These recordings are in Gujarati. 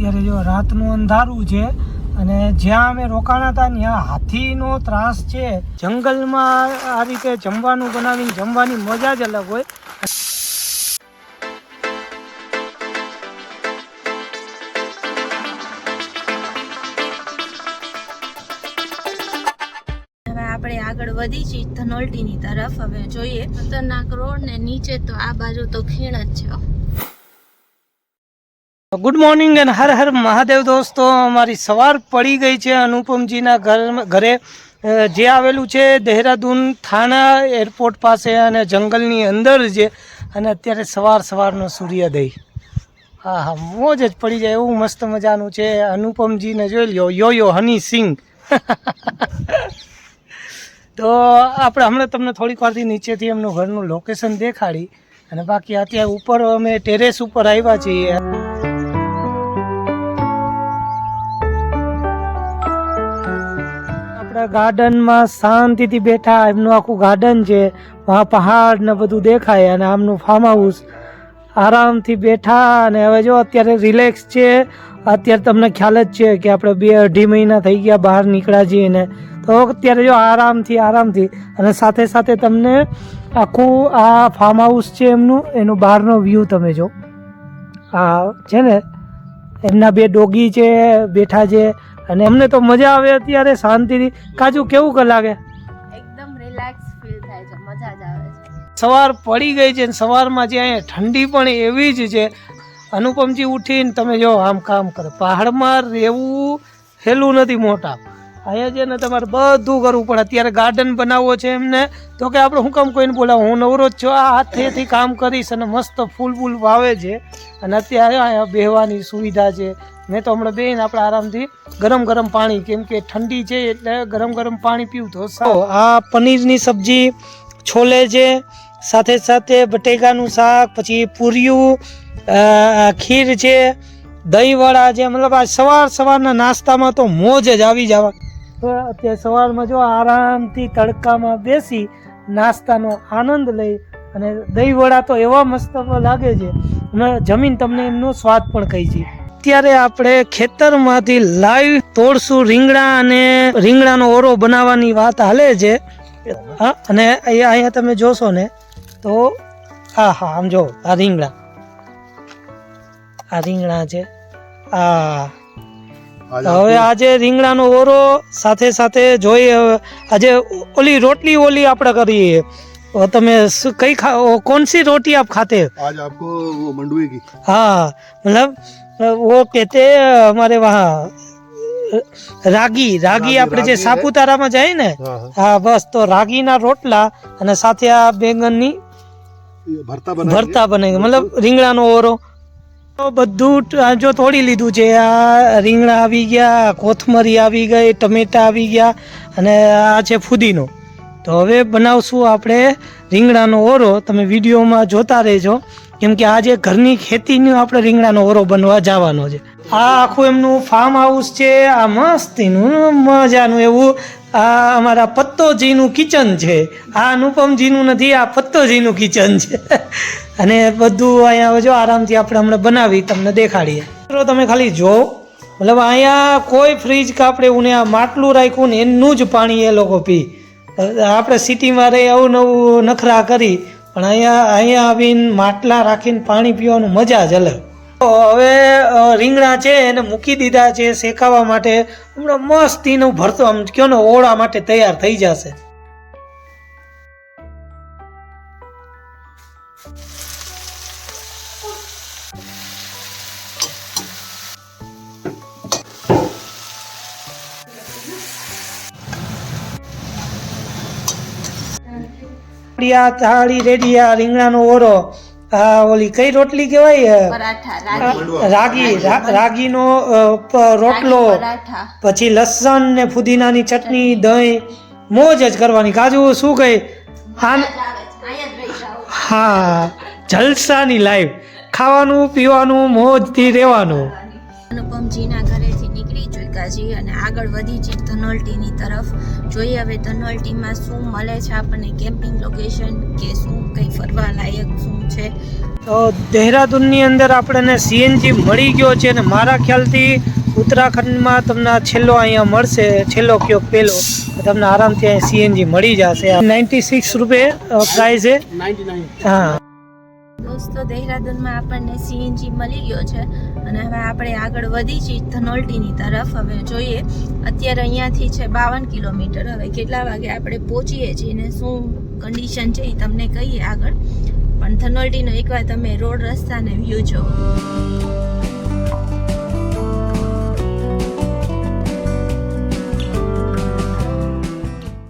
અત્યારે જો રાતનું અંધારું છે અને જ્યાં અમે રોકાણા હતા, ત્યાં હાથીનો ત્રાસ છે. જંગલમાં આ રીતે જમવાનું બનાવીને જમવાની મજા જ અલગ હોય. આપણે આગળ વધી છીએ ધનોલ્ટીની તરફ. હવે જોઈએ ખતરનાક રોડ ને નીચે તો આ બાજુ તો ખીણ જ છે. ગુડ મોર્નિંગ અને હર હર મહાદેવ દોસ્તો અમારી સવાર પડી ગઈ છે અનુપમજીના ઘર ઘરે જે આવેલું છે દહેરાદૂન થાણા એરપોર્ટ પાસે અને જંગલની અંદર છે અને અત્યારે સવાર સવારનો સૂર્યોદય હા હા મોજ જ પડી જાય એવું મસ્ત મજાનું છે અનુપમજીને જોઈ લ્યો યો યો હની સિંગ તો આપણે હમણાં તમને થોડીક વારથી નીચેથી એમનું ઘરનું લોકેશન દેખાડી અને બાકી અત્યારે ઉપર અમે ટેરેસ ઉપર આવ્યા છીએ ગાર્ડનમાં શાંતિથી બેઠા, એમનું આખું ગાર્ડન છે, વહાં પહાડ ને બધું દેખાય અને આમનું ફાર્મ હાઉસ આરામથી બેઠા અને હવે જો અત્યારે રિલેક્સ છે, અત્યારે તમને ખ્યાલ જ છે કે આપણે બે અઢી મહિના થઈ ગયા બહાર નીકળ્યા છીએ ને. તો અત્યારે જો આરામથી આરામથી અને સાથે સાથે તમને આખું આ ફાર્મ હાઉસ છે એમનું, એનું બહારનો વ્યૂ તમે જો. આ છે ને, એમના બે ડોગી છે, બેઠા છે અને એમને તો મજા આવે અત્યારે શાંતિથી. કાજુ કેવું કે લાગે? એકદમ રિલેક્સ ફીલ થાય છે મજા જ આવે છે. સવાર પડી ગઈ છે ને સવારમાં જે અહીંયા ઠંડી પણ એવી જ છે. અનુપમજી ઉઠીને તમે જો આમ કામ કરો. પહાડમાં રહેવું હેલું નથી મોટા. અહીંયા છે ને તમારે બધું કરવું પડે. અત્યારે ગાર્ડન બનાવવો છે એમને. તો કે આપણે હું કામ કોઈને બોલાવો હું નવરો જ છું. આ હાથેથી કામ કરીશ અને મસ્ત ફૂલ ફૂલ વાવે છે. અને અત્યારે અહીંયા બેહવાની સુવિધા છે. મેં તો હમણાં બેન આપણે આરામથી ગરમ ગરમ પાણી કેમ કે ઠંડી છે એટલે ગરમ ગરમ પાણી પીવું તો સારું. આ પનીરની સબ્જી છોલે છે સાથે સાથે બટેકાનું શાક પછી પૂરિયું ખીર છે દહીંવડા છે મતલબ આ સવાર સવારના નાસ્તામાં તો મોજ જ આવી જવા. અત્યારે સવારમાં જો આરામથી તડકામાં બેસી નાસ્તાનો આનંદ લઈ અને દહીંવડા તો એવા મસ્ત લાગે છે અને જમીન તમને એમનો સ્વાદ પણ કહી છે. અત્યારે આપણે ખેતરમાંથી લાઈવ તોડશું રીંગણા અને રીંગણાનો ઓરો બનાવવાની વાત હાલે છે. હા અને અહીંયા તમે જોશો ને તો હા હા આમ જો આ રીંગણા. આ રીંગણા છે. આ. હવે આજે રીંગણાનો ઓરો સાથે સાથે જોઈએ આજે ઓલી રોટલી ઓલી આપણે કરીએ. તમે કઈ કોણ સી રોટી આપ ખાતે? આજ આપકો મંડુએ કી. હા મતલબ मंडुए की हाँ मतलब वो कहते हैं हमारे वहाँ રાગી રાગી આપણે જે રાગી હે? સાપુતારામાં જાય ને हाँ हाँ હા બસ તો રાગીના રોટલા અને સાથે આ બેંગનની ये भरता बना ભરતા બને મતલબ રીંગણાનો ઓરો તો બધું ટ- આ જો તોડી લીધું છે આ રીંગણા આવી ગયા કોથમરી આવી ગઈ ટમેટા આવી ગયા અને આ છે ફુદીનો તો હવે બનાવશું આપણે રીંગણાનો ઓરો તમે વિડીયોમાં જોતા રહેજો કેમ કે આજે ઘરની ખેતીનો આપણે રીંગણાનો ઓરો બનવા જવાનો છે. આ આખું એમનું ફાર્મ હાઉસ છે, આ મસ્તીનું, મજાનું એવું. આ અમારા પત્તોજીનું કિચન છે. આ અનુપમજીનું નથી, આ પત્તોજીનું કિચન છે. અને બધું અહીંયા જો આરામથી આપણે હમણાં બનાવી તમને દેખાડીએ. મિત્રો, તમે ખાલી જો મતલબ અહીંયા કોઈ ફ્રીજ કે આપણે ઉને આ માટલું રાખ્યું ને એનું જ પાણી એ લોકો પી. આપણે સિટીમાં રહી આવું નવું નખરા કરી. પણ અહીંયા અહીંયા આવીને માટલા રાખીને પાણી પીવાનું મજા જ અલગ. તો હવે રીંગણા છે એને મૂકી દીધા છે શેકાવા માટે. હમણાં મસ્તીનું ભરતો, આમ કયો ને ઓળા માટે તૈયાર થઈ જશે. આપણી આ થાળી રેડી આ રીંગણાનો ઓરો આ ઓલી કઈ રોટલી કહેવાય? રાગી. રાગી રાગીનો રોટલો. પછી લસણ ને ફુદીનાની ચટણી દહીં મોજ જ કરવાની. કાજુ શું કહે હા. જલસાની લાઈફ ખાવાનું પીવાનું મોજથી રહેવાનું. અનુપમજીના ઘરેથી છીએ અને આગળ વધી છીએ ધનોલ્ટીની તરફ. જોઈએ હવે ધનોલ્ટીમાં શું મળે છે આપણને કેમ્પિંગ લોકેશન કે શું કંઈ ફરવા લાયક શું છે? તો દહેરાદૂનની અંદર આપણને સીએનજી મળી ગયો છે અને મારા ખ્યાલથી ઉત્તરાખંડમાં તમને છેલ્લો અહીંયા મળશે છેલ્લો કયો પેલો તમને આરામથી અહીંયા સીએનજી મળી જશે. નાઇન્ટી સિક્સ રૂપિયા પ્રાઇસ છે? હા. દોસ્તો, દહેરાદૂનમાં આપણને સીએનજી મળી ગયો છે અને હવે આપણે આગળ વધી છીએ ધનોલ્ટીની તરફ. હવે જોઈએ, અત્યારે અહીંયાથી છે બાવન કિલોમીટર. હવે કેટલા વાગે આપણે પહોંચીએ છીએ ને શું કન્ડિશન છે એ તમને કહીએ આગળ. પણ ધનોલ્ટીનો એકવાર તમે રોડ રસ્તાને વ્યૂ જો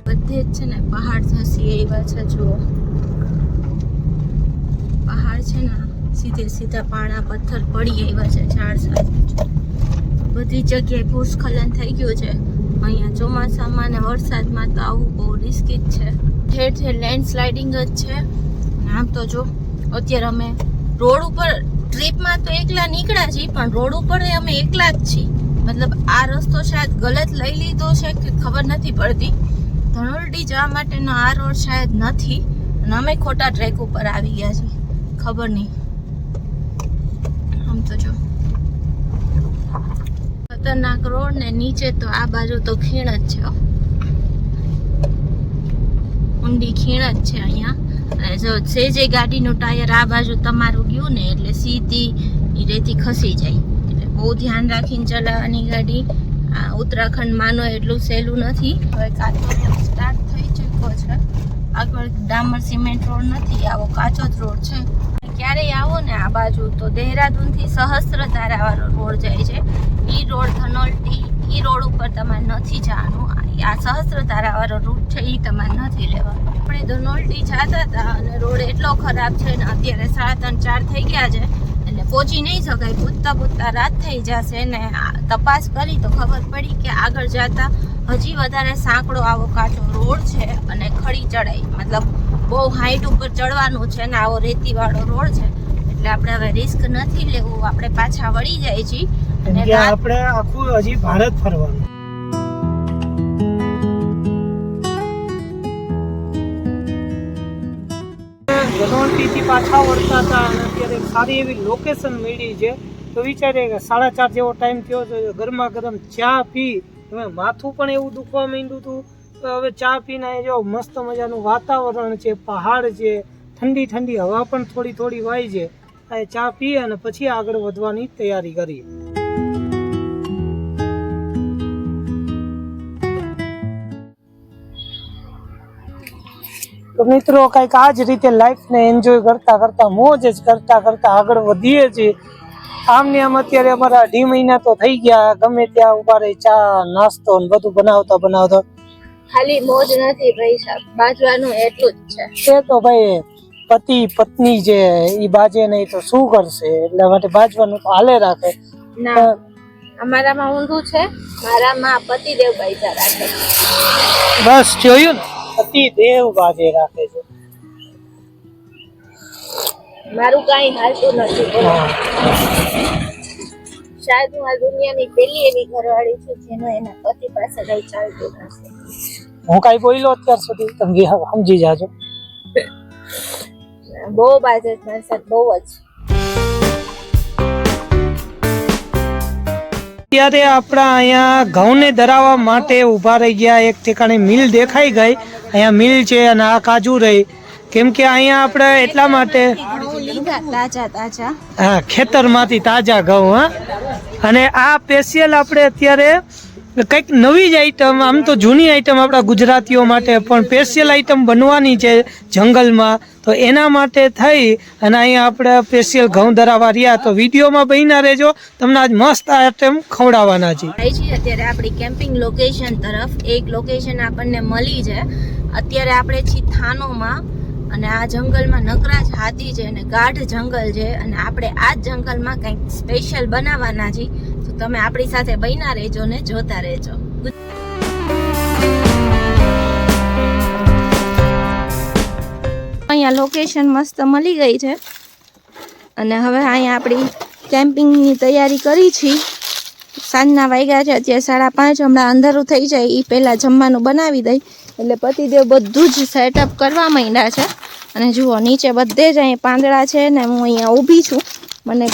બધે જ છે ને પહાડ ધસી એવા છે, જુઓ. છે ને, સીધે સીધા પાણા, પથ્થર પડી આવ્યા છે ઝાડ સાથે. બધી જગ્યાએ ભૂસ્ખલન થઈ ગયું છે. અહીંયા ચોમાસામાં ને વરસાદમાં તો આવું બહુ રિસ્કી જ છે. ઠેર ઠેર લેન્ડસ્લાઇડિંગ જ છે. આમ તો જો, અત્યારે અમે રોડ ઉપર ટ્રીપમાં તો એકલા નીકળ્યા છીએ, પણ રોડ ઉપર અમે એકલા જ છીએ. મતલબ આ રસ્તો શાયદ ગલત લઈ લીધો છે કે ખબર નથી પડતી. ધનોલડી જવા માટેનો આ રોડ શાયદ નથી. અને અમે ખોટા ટ્રેક ઉપર આવી ગયા છીએ. ખબર નહીં. આમ તો જો. ખતરનાક રોડ ને નીચે તો આ બાજુ તો ખીણ જ છે. ઊંડી ખીણ જ છે અહીંયા. અને જો જે ગાડીનું ટાયર આ બાજુ તમારું ગયું ને એટલે સીધી રેતી ખસી જાય. એટલે બહુ ધ્યાન રાખીને ચલાવવાની ગાડી. આ ઉત્તરાખંડ માનો એટલું સહેલું નથી. હવે કાચો સ્ટાર્ટ થઈ ચૂક્યો છે. આગળ ડામર સિમેન્ટ રોડ નથી, આવો કાચો જ રોડ છે. ક્યારેય આવો ને આ બાજુ, તો દહેરાદૂનથી સહસ્ત્રધારા વાળો રોડ જાય છે. ઈ રોડ ધનોલ્ટી ઈ રોડ ઉપર તમારે નથી જવાનું. આ સહસ્ત્રધારા વાળો રૂટ છે એ તમારે નથી લેવાનો. આપણે ધનોલ્ટી જતા હતા અને રોડ એટલો ખરાબ છે ને અત્યારે સાડા ત્રણ, ચાર થઈ ગયા છે. એટલે પહોંચી નહીં શકાય પૂછતા પૂછતા રાત થઈ જશે ને તપાસ કરી તો ખબર પડી કે આગળ જતા હજી વધારે સાંકડો આવો કાચો રોડ છે અને ખડી ચડાઈ. મતલબ બહુ હાઈટ ઉપર ચડવાનું છે ને આવો રેતીવાળો રોડ છે. એટલે આપણે હવે રિસ્ક નથી લેવું. આપણે પાછા વળી જાય છીએ અને આપણે આખું હજી ભારત ફરવાનું. ગણોટીથી પાછા વળતા હતા અને અત્યારે સારી એવી લોકેશન મળી છે. તો વિચારીએ કે સાડા ચાર જેવો ટાઈમ થયો છે. ગરમા ગરમ ચા પી હવે માથું પણ એવું દુખવા માંડ્યું હતું હવે ચા પીને જો મસ્ત મજાનું વાતાવરણ છે, પહાડ છે, ઠંડી ઠંડી હવા પણ થોડી થોડી વાય છે. આ ચા પી અને પછી આગળ વધવાની તૈયારી કરીએ. તો મિત્રો, કંઈક આ જ રીતે લાઈફને એન્જોય કરતા કરતા, મોજ જ કરતા કરતા આગળ વધીએ છીએ. આમ ને આમ અત્યારે અમારા અઢી મહિના તો થઈ ગયા ગમે ત્યાં ઊભા રહી ચા નાસ્તો ને બધું બનાવતા બનાવતા. ખાલી મોજ નથી ભાઈ સાહેબ બાજવાનું એટલું જ છે. એ તો ભાઈ પતિ પત્ની જે એ બાજે નહીં તો શું કરશે એટલા માટે બાજવાનું તો હાલે રાખે. ના અમારામાં ઊંધું છે મારામાં પતિદેવ બાજા રાખે બસ જોયું ને પતિ દેવ બાજે રાખે છે. મારું કાંઈ હાલતું નથી શાયદ હું આ દુનિયાની પહેલી એવી ઘરવાળી છું જેનો એના પતિ પાસે કઈ ચાલતું નથી. હું કાંઈ બોલ્યો અત્યાર સુધી? તમે સમજી જાજો. બહુ બાજે મારી સાથે બહુ જ. અત્યારે આપણા અહીંયા ઘઉંને ધરાવવા માટે ઊભા રહી ગયા. એક ઠેકાણે મિલ દેખાઈ ગઈ. અહીંયા મિલ છે અને આ કાજુ રહી. કેમ કે અહીંયા આપણે એટલા માટે લીધા તાજા તાજા. હા ખેતરમાંથી તાજા ઘઉં હા. અને આ સ્પેશિયલ આપણે અત્યારે કંઈક નવી જ આઈટમ આમ તો જૂની આઈટમ આપણા ગુજરાતીઓ માટે પણ સ્પેશિયલ આઈટમ બનવાની છે જંગલમાં. તો એના માટે થઈ અને અહીંયા આપણે સ્પેશિયલ ઘઉં ધરાવા રહ્યા. તો વિડીયોમાં બહીના રહેજો. તમને આજ મસ્ત આઈટમ ખવડાવવાના છે. અત્યારે આપણી કેમ્પિંગ લોકેશન તરફ. એક લોકેશન આપણને મળી છે. અત્યારે આપણે છીએ થાનોમાં. અને આ જંગલમાં નકરા જ હાથી છે અને ગાઢ જંગલ છે અને આપણે આ જ જંગલમાં કંઈક સ્પેશિયલ બનાવવાના છીએ. તો તમે આપણી સાથે બન્યા રહેજો ને જોતા રહેજો. અહીંયા લોકેશન મસ્ત મળી ગઈ છે. અને હવે અહીંયા આપણી કેમ્પિંગની તૈયારી કરી છીએ. સાંજના વાગ્યા છે, અત્યારે સાડા પાંચ, હમણાં અંધારું થઈ જાય એ પહેલાં જમવાનું બનાવી દઈ. એટલે પતિદેવ બધું જ સેટઅપ કરવા માંડ્યા છે. અને જુઓ નીચે બધે જ અહીં પાંદડા છે ને હું અહીંયા ઊભી છું. મને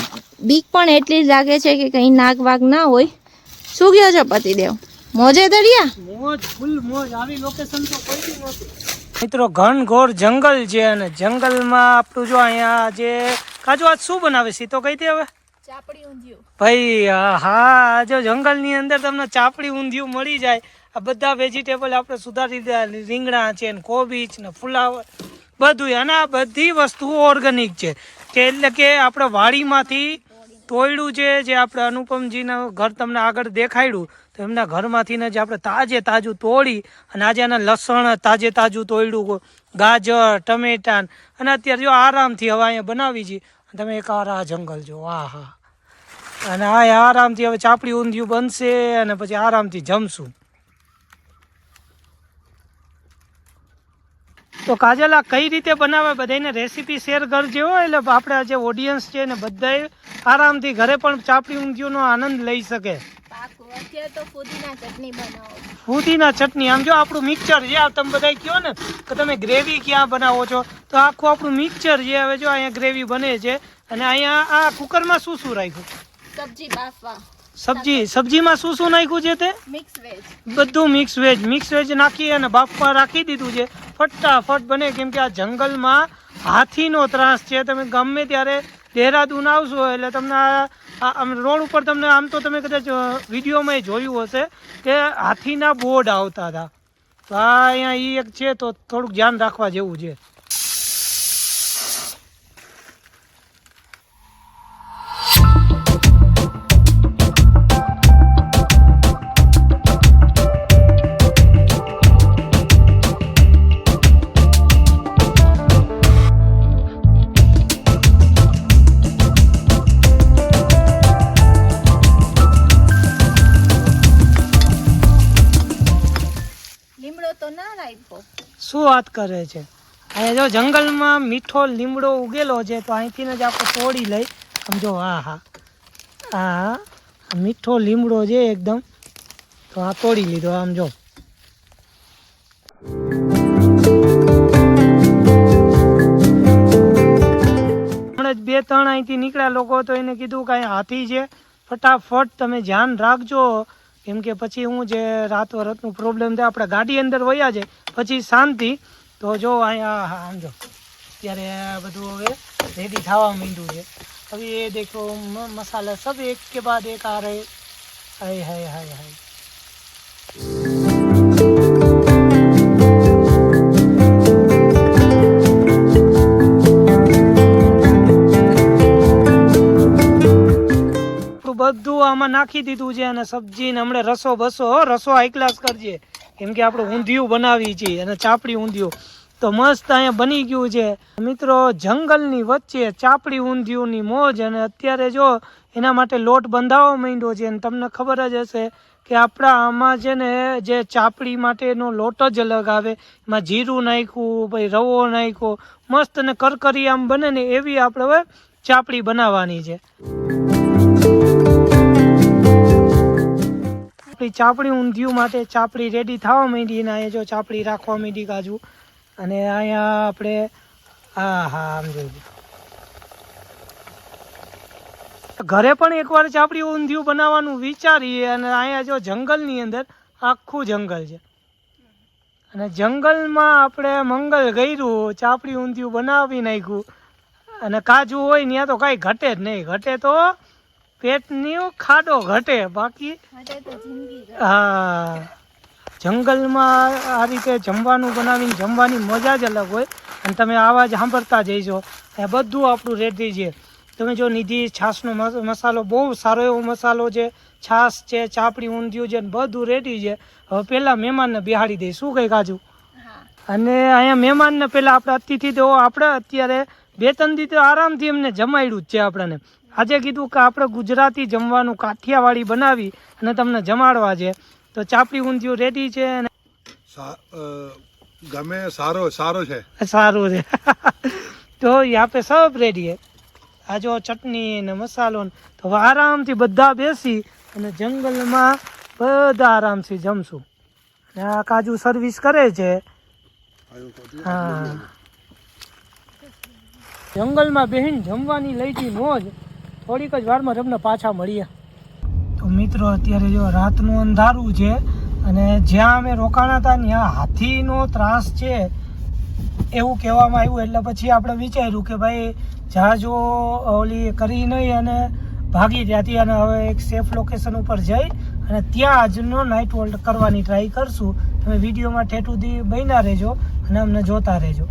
બીક પણ એટલી જ લાગે છે કે કંઈ નાગ વાગ ના હોય. શું ગયો છો પતિદેવ? મોજે દરિયા? મોજ ફૂલ મોજ. આવી લોકેશન તો કોઈ બી મિત્રો ઘનઘોર જંગલ છે અને જંગલમાં આપણું જો અહીંયા જે કાજુ આજ શું બનાવે? છે તો કહી દે હવે. ચાપડી ઊંધિયું. ભાઈ આ હા જો જંગલની અંદર તમને ચાપડી ઊંધિયું મળી જાય આ બધા વેજીટેબલ આપણે સુધારી દીધા. રીંગણા છે, ને કોબીજ, ને ફુલાવર. બધું અને આ બધી વસ્તુઓ ઓર્ગેનિક છે. કે એટલે કે આપણે વાડીમાંથી તોયડું છે, જે આપણે અનુપમજીના ઘર તમને આગળ દેખાડ્યું, તો એમના ઘરમાંથી ને જે આપણે તાજે તાજું તોડી, અને આજે એના લસણ, તાજે તાજું તોયડું, ગાજર ટમેટાન અને અત્યારે જો આરામથી હવે અહીંયા બનાવી છે. તમે એક આ જંગલ જો આ હા અને આ આરામથી હવે ચાપડી ઊંધિયું બનશે, અને પછી આરામથી જમશું. તો કાજલ આ કઈ રીતે બનાવે? બધાને રેસીપી શેર કરજો એટલે આપણે જે ઓડિયન્સ છે ને બધાએ આરામથી ઘરે પણ ચાપડી ઊંધિયુંનો આનંદ લઈ શકે. ફુદીના ચટણી ફૂદીના ચટણી. આમ જો આપણું મિક્સર છે આ તમે બધા કહો ને કે તમે ગ્રેવી ક્યાં બનાવો છો? તો આખું આપણું મિક્સર છે હવે જો અહીંયા ગ્રેવી બને છે અને અહીંયા આ કુકરમાં શું શું રાખ્યું? સબ્જી બાફવા. સબ્જી સબ્જીમાં શું શું નાખ્યું છે તે? મિક્સ વેજ બધું મિક્સ વેજ મિક્સ વેજ નાખી અને બાફવા રાખી દીધું છે. ફટાફટ બને, કેમ કે આ જંગલમાં હાથીનો ત્રાસ છે. તમે ગમે ત્યારે દેહરાદૂન આવશો, એટલે તમને આમ રોડ ઉપર તમને આમ તો તમે કદાચ વિડીયોમાં જોયું હશે કે હાથીના બોર્ડ આવતા હતા. તો આ અહીંયા એ એક છે, તો થોડુંક ધ્યાન રાખવા જેવું છે. તો ના રાખ્યો શું વાત કરે છે? અહીંયા જો જંગલમાં મીઠો લીમડો ઉગેલો છે, તો અહીંથી જ આપણે તોડી લઈ, સમજો, હા હા. આ મીઠો લીમડો છે એકદમ. તો આ તોડી લીધો, આમ જો. હમણાં જ બે ત્રણ અહીંથી નીકળ્યા લોકો, તો એને કીધું કે હાથી છે. ફટાફટ તમે ધ્યાન રાખજો. કેમ કે પછી હું જે રાત વરતનું પ્રોબ્લેમ થાય આપણે ગાડી અંદર વયા જાય પછી શાંતિ. તો જો અહીંયા હા, આમ જો. ત્યારે બધું હવે રેડી થવા માંડ્યું છે. હવે એ દેખો મસાલા સબ એક કે બાદ એક આ રહે. હાય હાય હાય હાય. બધું આમાં નાખી દીધું છે અને સબ્જી ને હમણાં રસો બસો રસો હાઈ ક્લાસ કરજે. કેમ કે આપણે ઊંધિયું બનાવી છીએ અને ચાપડી ઊંધિયું. તો મસ્ત અહીંયા બની ગયું છે. મિત્રો, જંગલની વચ્ચે ચાપડી ઊંધિયુંની મોજ અને અત્યારે જો એના માટે લોટ બંધાવવા માંડ્યો છે અને તમને ખબર જ હશે કે આપણા આમાં છે ને જે ચાપડી માટેનો લોટ જ અલગ આવે. એમાં જીરું નાખ્યું, પછી રવો નાખ્યો. મસ્ત અને કરકરી આમ બને ને એવી આપણે હવે ચાપડી બનાવવાની છે. આપણી ચાપડી ઊંધિયું માટે ચાપડી રેડી થવા માંડી અને અહીંયા જો ચાપડી રાખવા માંડી કાજુ અને અહીંયા આપણે હા હા આમ જોયું ઘરે પણ એકવાર ચાપડી ઊંધિયું બનાવવાનું વિચારીએ અને અહીંયા જો જંગલની અંદર આખું જંગલ છે. અને જંગલમાં આપણે મંગલ ગયું ચાપડી ઊંધિયું બનાવી નાખ્યું. અને કાજુ હોય ત્યાં તો કાંઈ ઘટે જ નહીં. ઘટે તો પેટની ખાડો ઘટે બાકી હા. જંગલમાં આ રીતે જમવાનું બનાવીને જમવાની મજા જ અલગ હોય. અને તમે આવા જ સાંભળતા જઈશો એ બધું આપણું રેડી છે. તમે જો નિધિ છાશનો મસ- મસાલો બહુ સારો એવો મસાલો છે છાશ છે ચાપડી ઊંધિયું છે બધું રેડી છે. હવે પહેલાં મહેમાનને બિહાડી દઈ શું કંઈ કાજુ? અને અહીંયા મહેમાનને પહેલાં આપણે અતિથિ તો આપણે અત્યારે બે ત્રણ દી તો આરામથી એમને જમાડ્યું જ છે આપણને. આજે કીધું કે આપણે ગુજરાતી જમવાનું કાઠિયાવાડી બનાવી અને તમને જમાડવા છે. તો ચાપડી ઊંધિયું રેડી છે અને ગમે સારો સારો છે. સારું છે. તો આપણે સબ રેડી છે. આ જો ચટણી ને મસાલો ને તો આરામથી બધા બેસી અને જંગલમાં બધા આરામથી જમશું. આ કાજુ સર્વિસ કરે છે. હા. જંગલમાં બહેન જમવાની લઈ હતી મોજ. થોડીક જ વારમાં તમને પાછા મળીએ. તો મિત્રો, અત્યારે જો રાતનું અંધારું છે અને જ્યાં અમે રોકાણા હતા, ત્યાં હાથીનો ત્રાસ છે એવું કહેવામાં આવ્યું. એટલે પછી આપણે વિચાર્યું કે ભાઈ જહાજો ઓલી કરી નહીં અને ભાગી ત્યાંથી અને હવે એક સેફ લોકેશન ઉપર જઈ અને ત્યાં આજનો નાઇટ હોલ્ડ કરવાની ટ્રાય કરશું. તમે વિડીયોમાં ઠેઠ બન્યા રહેજો અને અમને જોતા રહેજો.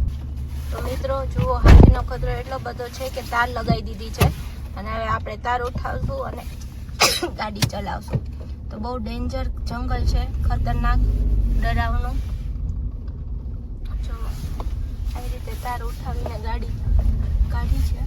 તો મિત્રો, જુઓ, હાથીનો ખતરો એટલો બધો છે કે તાર લગાવી દીધી છે. અને હવે આપણે તાર ઉઠાવશું અને ગાડી ચલાવશું. તો બહુ ડેન્જર જંગલ છે, ખતરનાક ડરાવનું. જો, આવી રીતે તાર ઉઠાવીને ગાડી કાઢી છે.